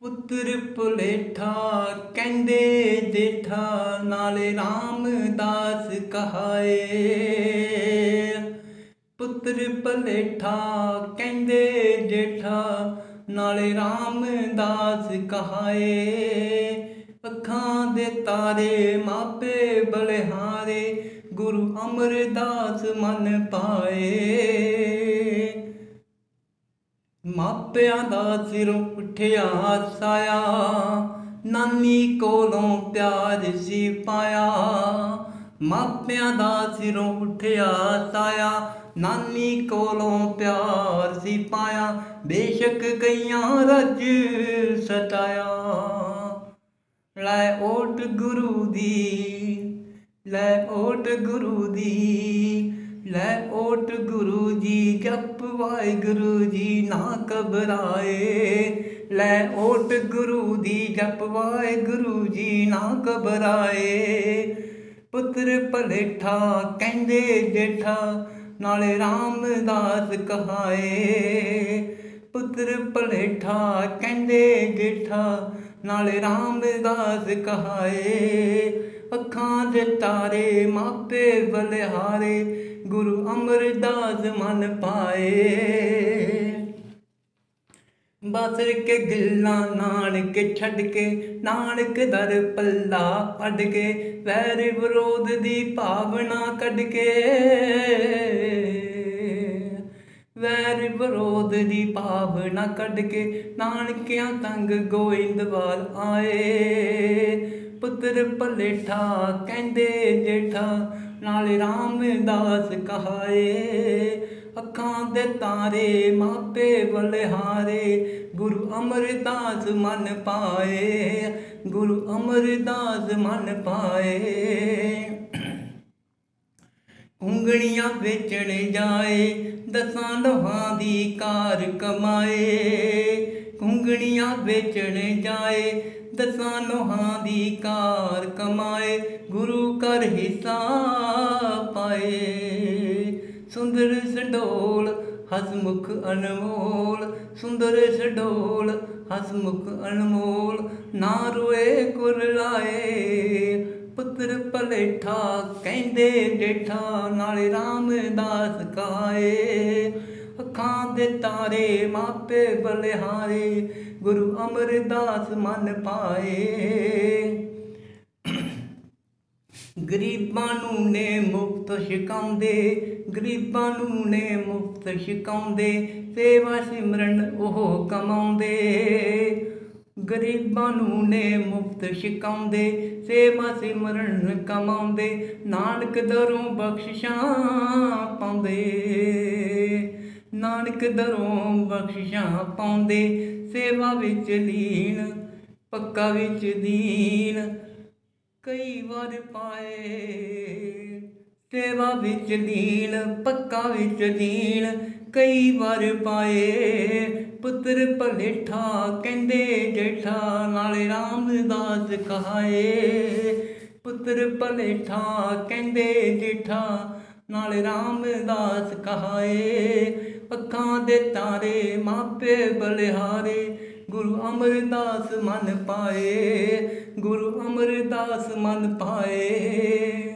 ਪੁੱਤਰ ਭੁਲੇਠਾ ਕਹਿੰਦੇ ਜੇਠਾ, ਨਾਲੇ ਰਾਮਦਾਸ ਕਹਾਏ। ਪੁੱਤਰ ਭੁਲੇਠਾ ਕਹਿੰਦੇ ਜੇਠਾ, ਨਾਲੇ ਰਾਮਦਾਸ ਕਹਾਏ। ਅੱਖਾਂ ਦੇ ਤਾਰੇ ਮਾਪੇ ਬਲਿਹਾਰੇ, ਗੁਰੂ ਅਮਰਦਾਸ ਮਨ ਪਾਏ। ਮਾਪਿਆਂ ਦਾ ਸਿਰੋਂ ਉੱਠਿਆ ਸਾਇਆ, ਨਾਨੀ ਕੋਲੋਂ ਪਿਆਰ ਸੀ ਪਾਇਆ। ਮਾਪਿਆਂ ਦਾ ਸਿਰੋਂ ਉੱਠਿਆ ਸਾਇਆ, ਨਾਨੀ ਕੋਲੋਂ ਪਿਆਰ ਸੀ ਪਾਇਆ। ਬੇਸ਼ੱਕ ਕਈਆਂ ਰੱਜ ਸਤਾਇਆ ਲੈ ਓਟ ਗੁਰੂ ਦੀ, ਲੈ ਓਟ ਗੁਰੂ ਦੀ ਲੈ ਓਟ ਗੁਰੂ ਜੀ, ਜਪ ਵਾਹਿਗੁਰੂ ਜੀ, ਨਾ ਘਬਰਾਏ। ਲੈ ਓਟ ਗੁਰੂ ਦੀ, ਜਪ ਵਾਹਿਗੁਰੂ ਜੀ, ਨਾ ਘਬਰਾਏ। ਪੁੱਤਰ ਭਲੇਠਾ, ਕਹਿੰਦੇ ਜੇਠਾ, ਨਾਲੇ ਰਾਮਦਾਸ ਕਹਾਏ। ਪੁੱਤਰ ਭਲੇਠਾ, ਕਹਿੰਦੇ ਜੇਠਾ, ਨਾਲੇ ਰਾਮਦਾਸ ਕਹਾਏ। ਅੱਖਾਂ ਦੇ ਤਾਰੇ, ਮਾਪੇ ਬਲਿਹਾਰੇ, ਗੁਰੂ ਅਮਰਦਾਸ ਮਨ ਪਾਏ। ਬਾਸਰ ਕੇ ਗਿੱਲਾਂ ਨਾਨਕ ਛੱਡ ਕੇ ਨਾਨਕ ਦਰ ਪੱਲਾ ਪੜ ਕੇ ਵੈਰ ਵਿਰੋਧ ਦੀ ਭਾਵਨਾ ਕੱਢ ਕੇ ਵੈਰ ਵਿਰੋਧ ਦੀ ਭਾਵਨਾ ਕੱਢ ਕੇ ਨਾਨਕਿਆਂ ਤੰਗ ਗੋਇੰਦਵਾਲ ਆਏ। ਪੁੱਤਰ ਭਲੇਠਾ ਕਹਿੰਦੇ ਜੇਠਾ, ਨਾਲ ਰਾਮਦਾਸ ਕਹਾਏ, ਅੱਖਾਂ ਦੇ ਤਾਰੇ ਮਾਪੇ ਬਲਿਹਾਰੇ ਗੁਰੂ ਅਮਰਦਾਸ ਮਨ ਪਾਏ, ਗੁਰੂ ਅਮਰਦਾਸ ਮਨ ਪਾਏ। ਉਂਗਲੀਆਂ ਵੇਚਣ ਜਾਏ, ਦਸਾਂ ਲੋਹਾਂ ਦੀ ਕਾਰ ਕਮਾਏ ਉਂਗਲੀਆਂ ਵੇਚਣ ਜਾਏ, ਦਸਾਂ ਲੋਹਾਂ ਦੀ ਕਾਰ ਕਮਾਏ, ਗੁਰੂ ਕਰ ਹਿੱਸਾ ਪਾਏ। ਸੁੰਦਰ ਸੰਡੋਲ ਹਸਮੁਖ ਅਨਮੋਲ, ਸੁੰਦਰ ਸੰਡੋਲ ਹਸਮੁਖ ਅਨਮੋਲ, ਨਾ ਰੋਏ ਕੁਰਲਾਏ ਪੁੱਤਰ ਭਲੇਠਾ ਕਹਿੰਦੇ ਜੇਠਾ ਨਾਲੇ ਰਾਮਦਾਸ ਕਾਏ ਅੱਖਾਂ ਦੇ ਤਾਰੇ, ਮਾਪੇ ਬਲਿਹਾਰੇ, ਗੁਰੂ ਅਮਰਦਾਸ ਮਨ ਪਾਏ। ਗਰੀਬਾਂ ਨੂੰ ਨੇ ਮੁਕਤ ਛਕਾਉਂਦੇ, ਗਰੀਬਾਂ ਨੂੰ ਨੇ ਮੁਕਤ ਛਕਾਉਂਦੇ, ਸੇਵਾ ਸਿਮਰਨ ਉਹ ਕਮਾਉਂਦੇ। ਗਰੀਬਾਂ ਨੂੰ ਨੇ ਮੁਫ਼ਤ ਛਕਾਉਂਦੇ, ਸੇਵਾ ਸਿਮਰਨ ਕਮਾਉਂਦੇ, ਨਾਨਕ ਦਰੋਂ ਬਖਸ਼ਿਸ਼ਾਂ ਪਾਉਂਦੇ। ਨਾਨਕ ਦਰੋਂ ਬਖਸ਼ਿਸ਼ਾਂ ਪਾਉਂਦੇ, ਸੇਵਾ ਵਿੱਚ ਲੀਨ, ਪੱਕਾ ਵਿੱਚ ਦੀਨ। ਕਈ ਵਾਰ ਪਾਏ, ਸੇਵਾ ਵਿੱਚ ਦੀਨ ਪੱਕਾ ਵਿੱਚ ਦੀਨ। ਕਈ ਵਾਰ ਪਾਏ, ਪੁੱਤਰ ਭਲੇਠਾ ਕਹਿੰਦੇ, ਜੇਠਾ ਨਾਲੇ ਰਾਮਦਾਸ ਕਹਾਏ। ਪੁੱਤਰ ਭਲੇਠਾ ਕਹਿੰਦੇ, ਜੇਠਾ ਨਾਲੇ ਰਾਮਦਾਸ ਕਹਾਏ। ਅੱਖਾਂ ਦੇ ਤਾਰੇ ਮਾਪੇ ਬਲਿਹਾਰੇ ਗੁਰੂ ਅਮਰਦਾਸ ਮਨ ਪਾਏ ਗੁਰੂ ਅਮਰਦਾਸ ਮਨ ਪਾਏ।